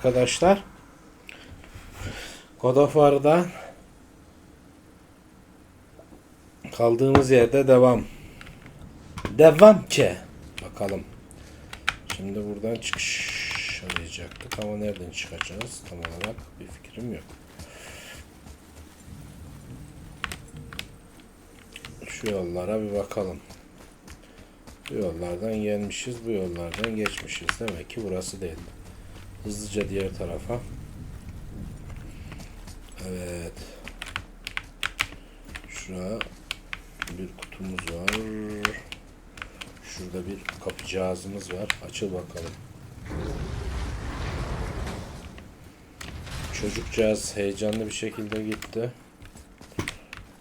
arkadaşlar. God of War'da kaldığımız yerde devam. Devam ki. Bakalım. Şimdi buradan çıkış arayacaktık ama nereden çıkacağız tam olarak bir fikrim yok. Şu yollara bir bakalım. Bu yollardan gelmişiz, bu yollardan geçmişiz. Demek ki burası değil. Hızlıca diğer tarafa. Evet. Şuraya bir kutumuz var. Şurada bir kapıcağızımız var. Açıl bakalım. Çocukcağız heyecanlı bir şekilde gitti.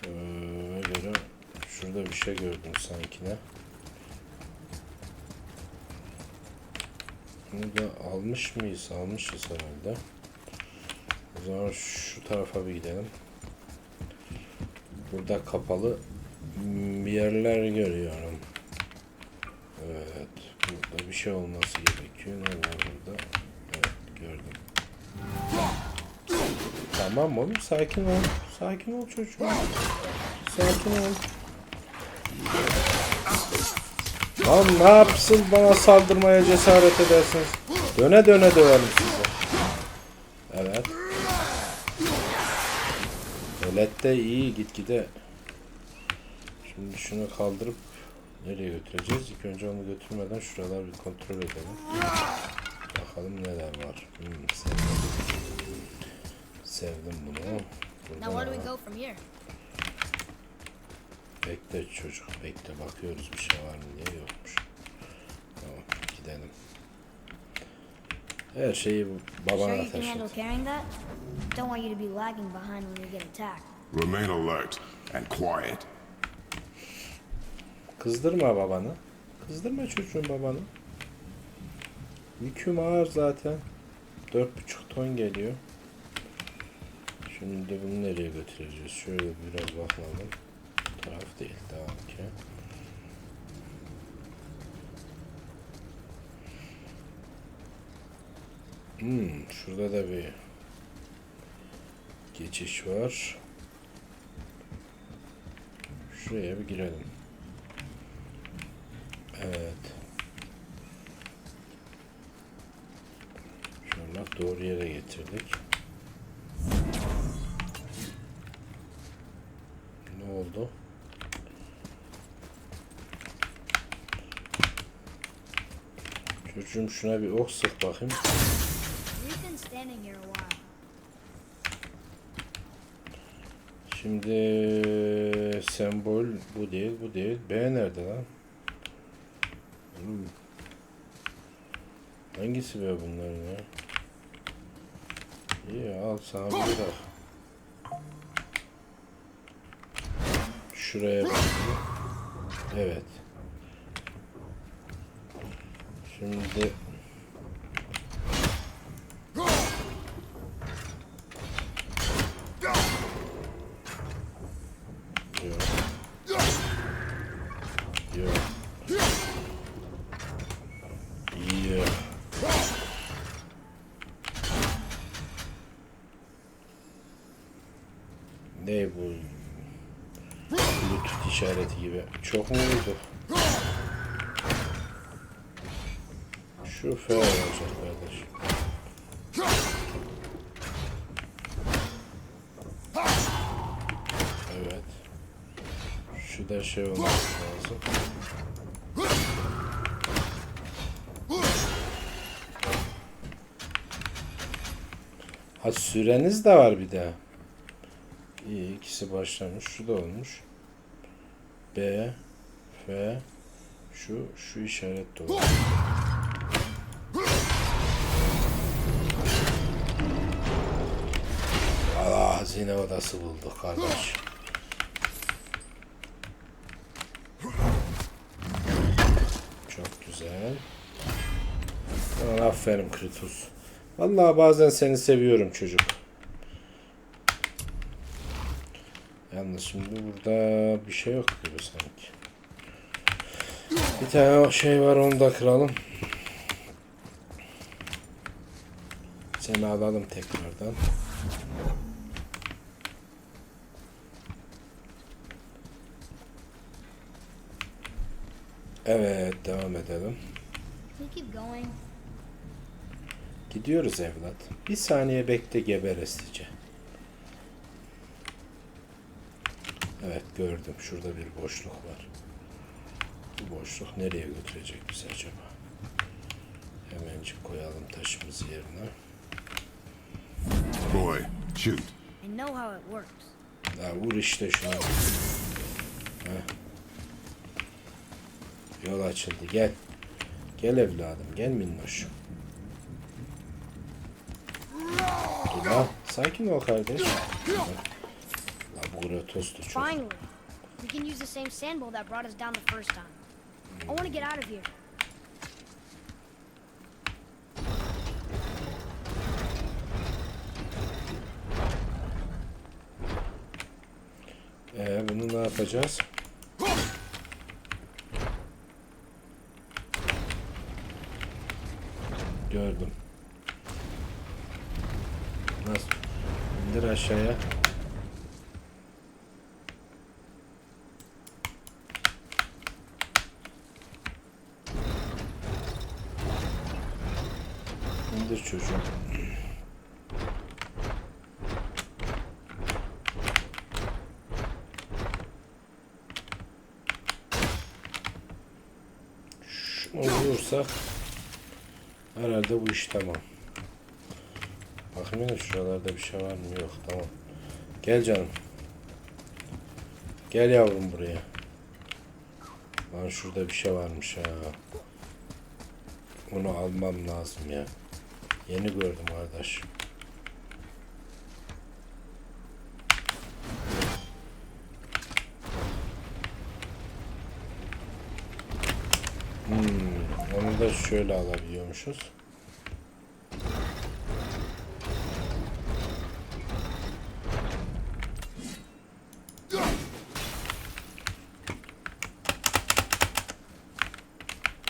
Ee, göre şurada bir şey gördüm sanki ne. Bunu da almış mıyız? Almışız herhalde. O zaman şu tarafa bir gidelim. Burada kapalı bir yerler görüyorum. Evet. Burada bir şey olması gerekiyor. Ne var burada? Evet gördüm. Tamam oğlum sakin ol. Sakin ol çocuğum. Sakin ol. Lan ne yapsın bana saldırmaya cesaret edersiniz. Döne döne döverim sizi. Evet. Tuvalette iyi gitgide. Şimdi şunu kaldırıp nereye götüreceğiz? İlk önce onu götürmeden şuralar bir kontrol edelim. Bakalım neler var. Hmm, sevdim. Sevdim bunu. Now Burada where ne do we var? go from here? Bekle çocuk bekle bakıyoruz bir şey var mı diye yokmuş. Tamam gidelim. Her şeyi Sure babana handle taşıt. Don't want you to be lagging behind when you get attacked. Remain alert and quiet. Kızdırma babanı. Kızdırma çocuğun babanı. Yüküm ağır zaten. Dört buçuk ton geliyor. Şimdi bunu nereye götüreceğiz? Şöyle biraz bakalım. Bu taraf değil tamam ki. Hmm, şurada da bir geçiş var. Şuraya bir girelim. Evet. İnşallah doğru yere getirdik. Ne oldu? Çocuğum şuna bir ok sık bakayım. Şimdi sembol bu değil, bu değil. B nerede lan? Hmm. Hangisi be bunların ya? İyi al sana bir bırak. Şuraya bak. Evet. Şimdi. Ne bu? Bluetooth işareti gibi. Çok mu uydu? Şu F olacak kardeş. Evet. Şu da şey olması lazım. Ha süreniz de var bir de. İyi ikisi başlamış. Şu da olmuş. B F şu şu işaret de. Hazine odası bulduk kardeş. Çok güzel. Aferin Kritus. Vallahi bazen seni seviyorum çocuk. Yalnız şimdi burada bir şey yok gibi sanki. Bir tane şey var onu da kıralım. Seni alalım tekrardan. Evet devam edelim. Gidiyoruz evlat. Bir saniye bekle geberesice. Evet gördüm. Şurada bir boşluk var. Bu boşluk nereye götürecek bizi acaba? Hemencik koyalım taşımızı yerine. Boy, shoot. I know how it works. Ya vur işte şuna. Heh. Yol açıldı. Gel. Gel evladım. Gel minnoş. Dur lan. Sakin ol kardeş. La bu Gratos'tu çok. Finally, we can use the same sand bowl that brought us down the first time. I want to get out of here. Ee, bunu ne yapacağız? Gördüm. Nasıl? İndir aşağıya. İndir çocuğum. Şunu herhalde bu iş tamam. Bakayım şuralarda bir şey var mı? Yok tamam. Gel canım. Gel yavrum buraya. Lan şurada bir şey varmış ha. Onu almam lazım ya. Yeni gördüm kardeş. Da şöyle alabiliyormuşuz.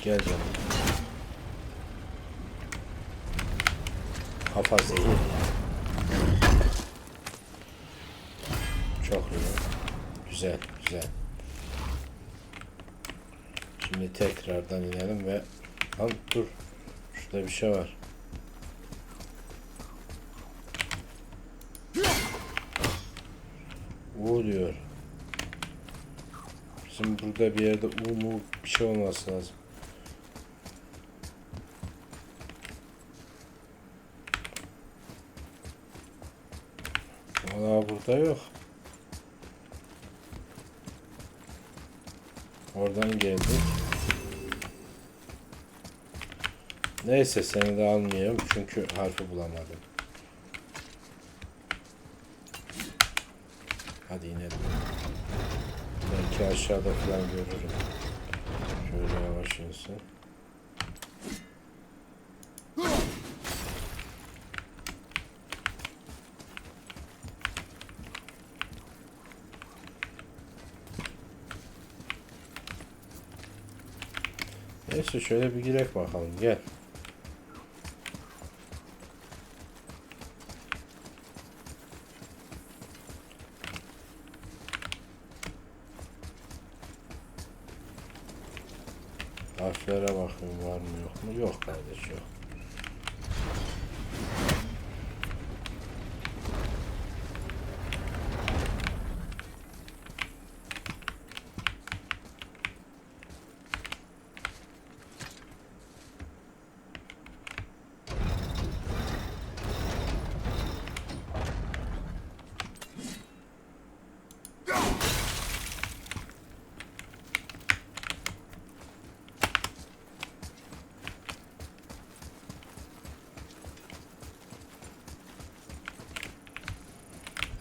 Gel canım. Kafa zehir. Çok iyi. Güzel, güzel. Şimdi tekrardan dur. Şurada bir şey var. U diyor. Bizim burada bir yerde U mu bir şey olması lazım. Valla burada yok. Oradan geldik. Neyse seni de almayayım çünkü harfi bulamadım. Hadi inelim. Belki aşağıda falan görürüm. Şöyle yavaş insin. Neyse şöyle bir girek bakalım gel. Harflere bakayım var mı yok mu? Yok kardeş yok.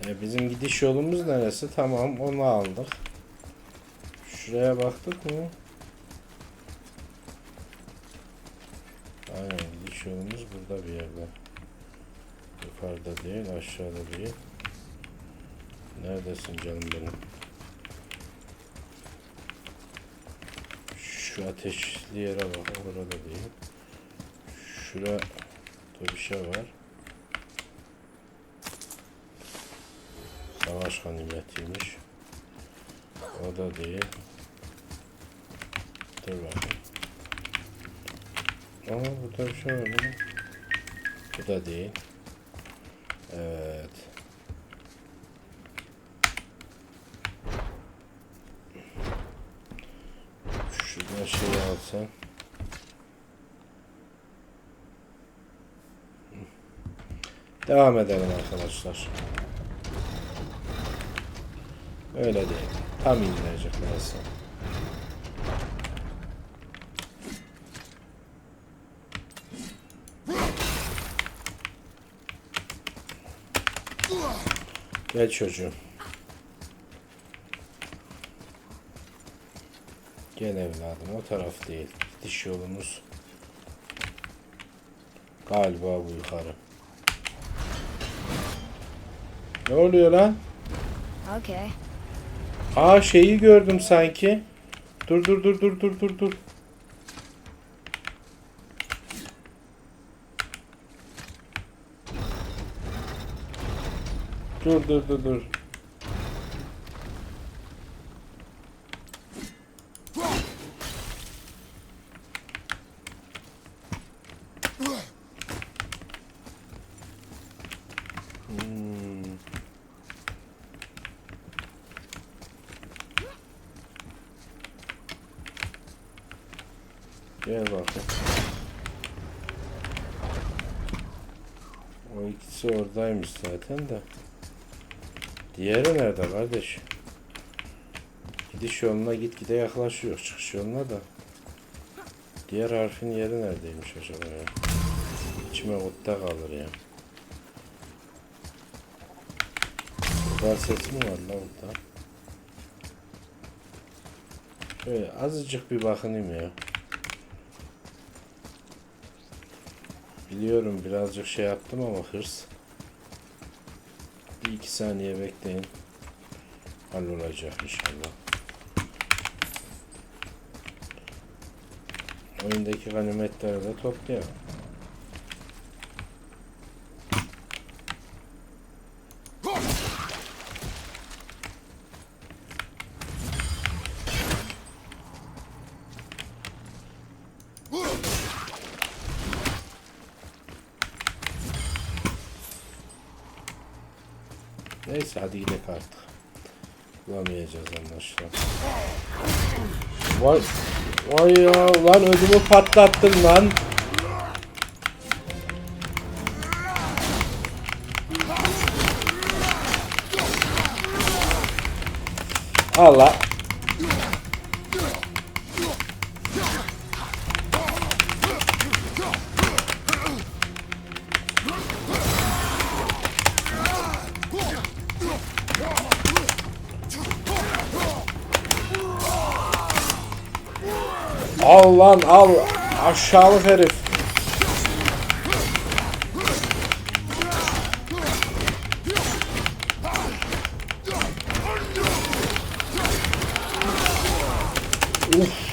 E, bizim gidiş yolumuz neresi? Tamam onu aldık. Şuraya baktık mı? Aynen gidiş yolumuz burada bir yerde. Yukarıda değil aşağıda değil. Neredesin canım benim? Şu ateşli yere bak orada değil. Şura bir şey var. Savaş ganimetiymiş. O da değil. Dur bakayım. Aa burada bir şey var lan. Bu da değil. Evet. Şuradan şey alsam. Devam edelim arkadaşlar. Öyle değil. Tam indirecek neyse. Gel çocuğum. Gel evladım o taraf değil. Gidiş yolumuz galiba bu yukarı. Ne oluyor lan? Okay. Aa şeyi gördüm sanki. Dur dur dur dur dur dur dur. Dur dur dur dur. Hmm. Bakayım. O ikisi oradaymış zaten de. Diğeri nerede kardeş? Gidiş yoluna gitgide yaklaşıyor. Çıkış yoluna da. Diğer harfin yeri neredeymiş acaba ya? İçime utta kalır ya. Burada ses mi var lan burada? Şöyle azıcık bir bakınayım ya. Biliyorum birazcık şey yaptım ama hırs. Bir iki saniye bekleyin. Hallolacak inşallah. Oyundaki ganimetleri de toplayalım. Neyse hadi gidelim artık. Bulamayacağız anlaşılan. Vay, vay ya lan ödümü patlattın lan. Allah. Lan al. Aşağılık herif. Uf.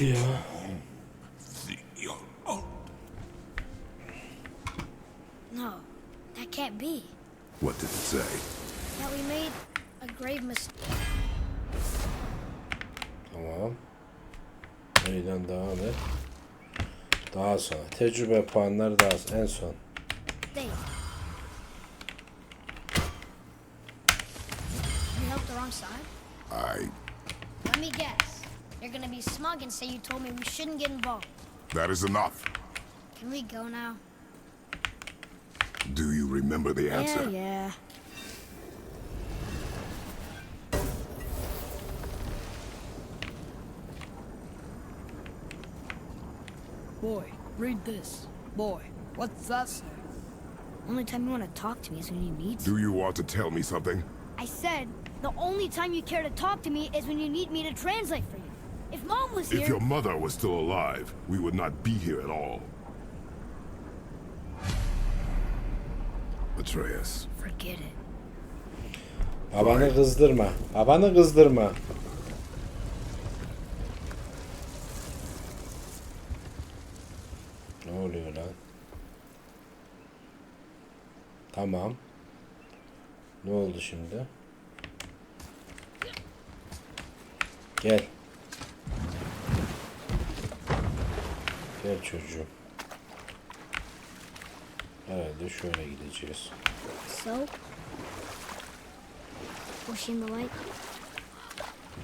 İyiydi ya. No, that can't be. What did it say? That we made a grave mistake. Tamam. Neyden devam et. Daha sonra. Tecrübe puanları daha sonra. En son. You're gonna be smug and say you told me we shouldn't get involved. That is enough. Can we go now? Do you remember the answer? Yeah, yeah. Boy, read this. Boy, what's that say? Only time you want to talk to me is when you need to. Do you want to tell me something? I said the only time you care to talk to me is when you need me to translate for you. If mom was If here, your mother was still alive, we would not be here at all. Atreus, forget it. Babanı kızdırma. Babanı kızdırma. Ne oluyor lan? Tamam. Ne oldu şimdi? Gel. Gel çocuğum. Herhalde şöyle gideceğiz. So, was she in the light?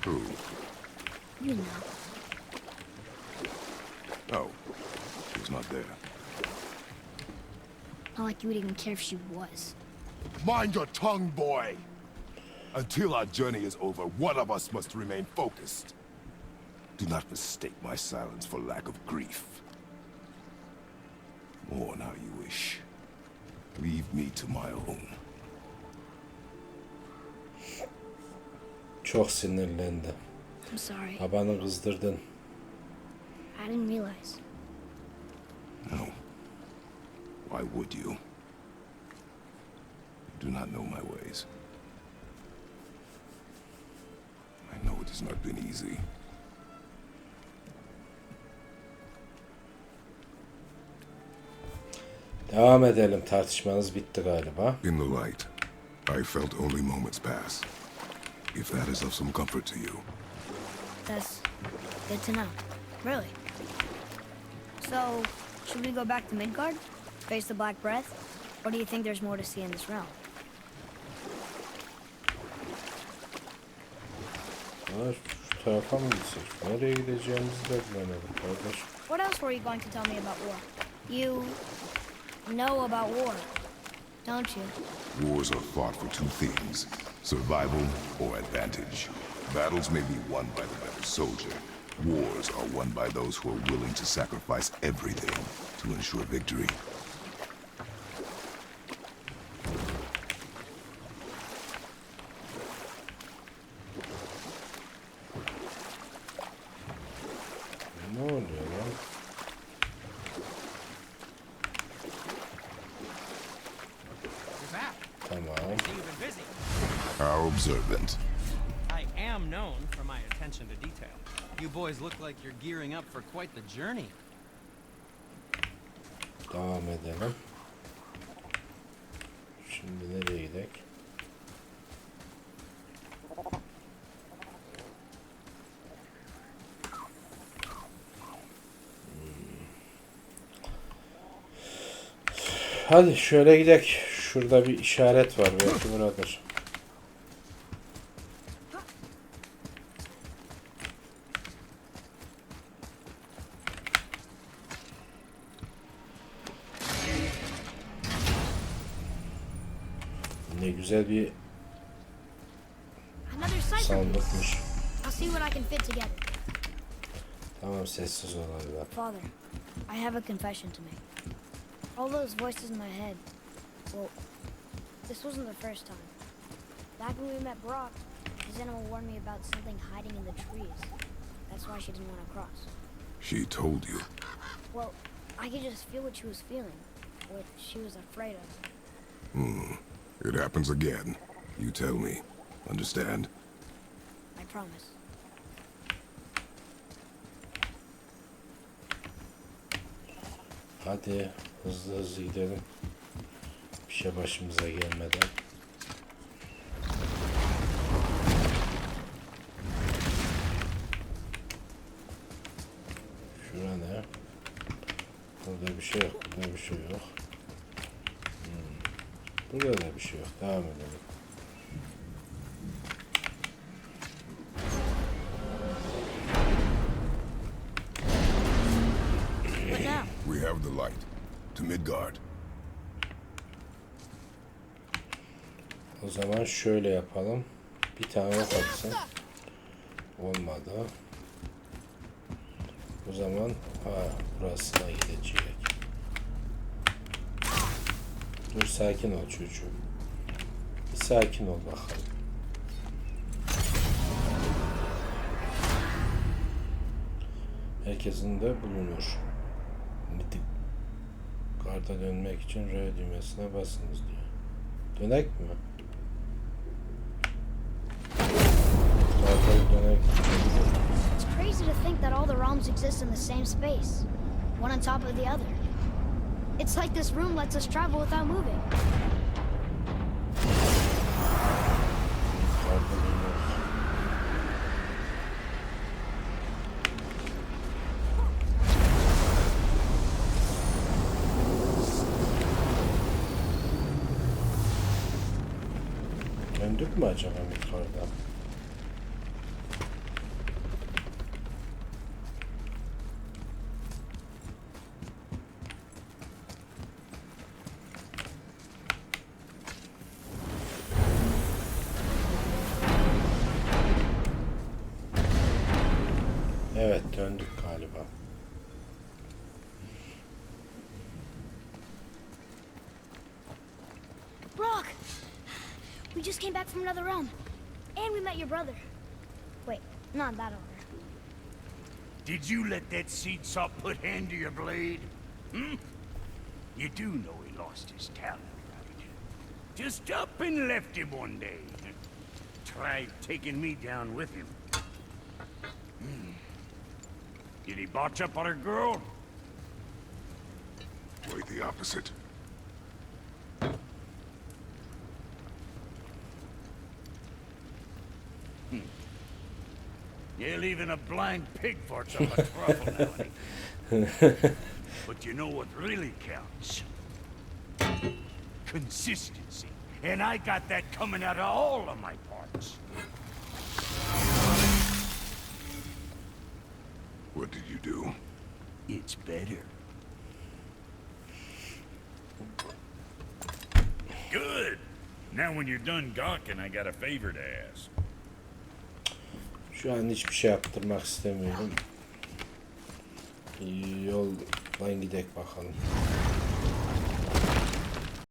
who? You know. Oh, she's not there. Not like you would even care if she was. Mind your tongue, boy! Until our journey is over, one of us must remain focused. Do not mistake my silence for lack of grief. Mourn how you wish. Leave me to my own. Çok sinirlendi. I'm sorry. Babanı kızdırdın. I didn't realize. No. Why would you? You do not know my ways. I know it has not been easy. Devam edelim. Tartışmanız bitti galiba. In the light, I felt only moments pass. If that is of some comfort to you. That's good to know. Really. So, should we go back to Midgard? Face the Black Breath? Or do you think there's more to see in this realm? Ha, şu tarafa mı gitsek? Nereye gideceğimizi de bilemedim kardeş. What else were you going to tell me about war? You know about war, don't you? Wars are fought for two things survival or advantage. Battles may be won by the better soldier. Wars are won by those who are willing to sacrifice everything to ensure victory. Observant. I am known for my attention to detail. You boys look like you're gearing up for quite the journey. Devam edelim. Şimdi nereye gidelim? Hadi şöyle gidelim. Şurada bir işaret var. Belki buradır. Güzel bir Another cipher sandıkmış. I'll see what I can fit together. Tamam sessiz olalım. bak. Father, I have a confession to make. All those voices in my head, well, this wasn't the first time. Back when we met Brock, his animal warned me about something hiding in the trees. That's why she didn't want to cross. She told you. Well, I could just feel what she was feeling, what she was afraid of. Hmm. It happens again. You tell me. Understand? I promise. Hadi hızlı hızlı gidelim. Bir şey başımıza gelmeden. Şura ne? Burada bir şey yok. Burada bir şey yok. Burada da bir şey yok. Devam edelim. We have the light. To Midgard. O zaman şöyle yapalım. Bir tane ok atsın. Olmadı. O zaman ha burasına gidecek. Dur sakin ol çocuğum. Bir sakin ol bakalım. Herkesin de bulunur. Karta dönmek için R düğmesine basınız diyor. Dönek mi? Karta dönek. It's crazy to think that all the realms exist in the same space, one on top of the other. It's like this room lets us travel without moving. Mü acaba Evet döndük galiba. Brock! We just came back from another realm. And we met your brother. Wait, not in that order. Did you let that seed sop put hand to your blade? Hmm? You do know he lost his talent, right? Just up and left him one day. Tried taking me down with him. Hmm. Did he botch up on a girl? Quite the opposite. Hmm. Yeah, leaving a blind pig for some trouble now. but you know what really counts? Consistency. And I got that coming out of all of my parts. What did you do? It's better. Good. Now when you're done gawking, I got a favor to ask. Şu an hiçbir şey yaptırmak istemiyorum. Yoldan gidek bakalım.